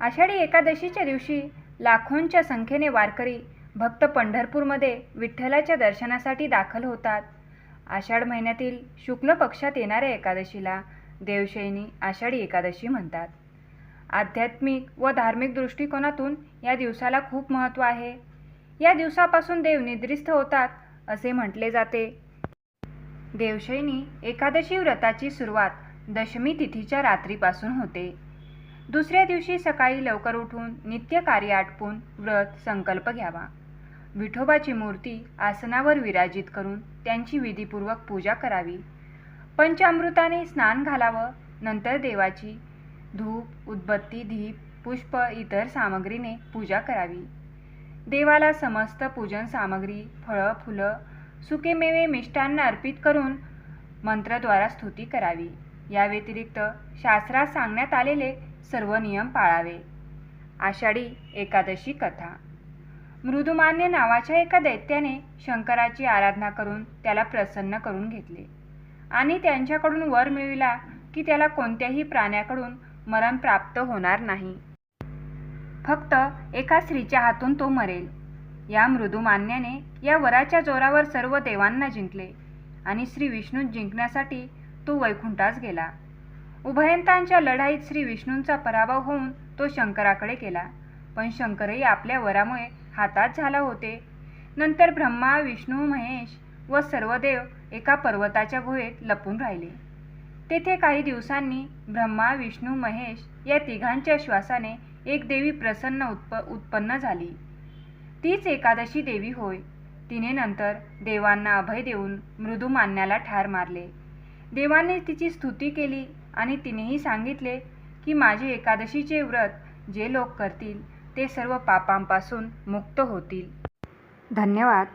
आषाढी एकादशीच्या दिवशी लाखोंच्या संख्येने वारकरी भक्त पंढरपूरमध्ये विठ्ठलाच्या दर्शनासाठी दाखल होतात. आषाढ महिन्यातील शुक्ल पक्षात येणाऱ्या एकादशीला देवशयनी आषाढी एकादशी म्हणतात. आध्यात्मिक व धार्मिक दृष्टिकोनातून या दिवसाला खूप महत्त्व आहे. या दिवसापासून देव निद्रिस्त होतात असे म्हटले जाते. देवशयनी एकादशी व्रताची सुरुवात दशमी तिथीच्या रात्रीपासून होते. दुसऱ्या दिवशी सकाळी लवकर उठून नित्य कार्य आटपून व्रत संकल्प घ्यावा. विठोबाची मूर्ती आसनावर विराजित करून त्यांची विधीपूर्वक पूजा करावी. पंचामृताने स्नान घालावं नंतर देवाची धूप उदबत्ती दीप पुष्प इतर सामग्रीने पूजा करावी. देवाला समस्त पूजन सामग्री फळं फुलं सुकेमेवे मिष्टान्न अर्पित करून मंत्रद्वारा स्तुती करावी. या व्यतिरिक्त शास्त्रात सांगण्यात आलेले सर्व नियम पाळावे. आषाढी एकादशी कथा. मृदुमान्य नावाच्या एका दैत्याने शंकराची आराधना करून त्याला प्रसन्न करून घेतले. आणि त्यांच्याकडून वर मिळविला की त्याला कोणत्याही प्राण्याकडून मरण प्राप्त होणार नाही. फक्त एका स्त्रीच्या हातून तो मरेल. या मृदुमान्याने या वराच्या जोरावर सर्व देवांना जिंकले आणि श्री विष्णू जिंकण्यासाठी तो वैकुंठास गेला. उभयंतांच्या लढाईत श्री विष्णूंचा पराभव होऊन तो शंकराकडे केला पण शंकरही आपल्या वरामुळे हातात झाला होते. नंतर ब्रह्मा विष्णू महेश व सर्व देव एका पर्वताच्या गुहेत लपून राहिले. तेथे काही दिवसांनी ब्रह्मा विष्णू महेश या तिघांच्या श्वासाने एक देवी प्रसन्न उत्प उत्पन्न झाली. तीच एकादशी देवी होय. तिने नंतर देवांना अभय देऊन मृदू मानण्याला ठार मारले. देवांनी तिची स्तुती केली. आणि तिनेही सांगितले की माझे एकादशीचे व्रत जे लोक करतील ते सर्व पापांपासून मुक्त होतील. धन्यवाद.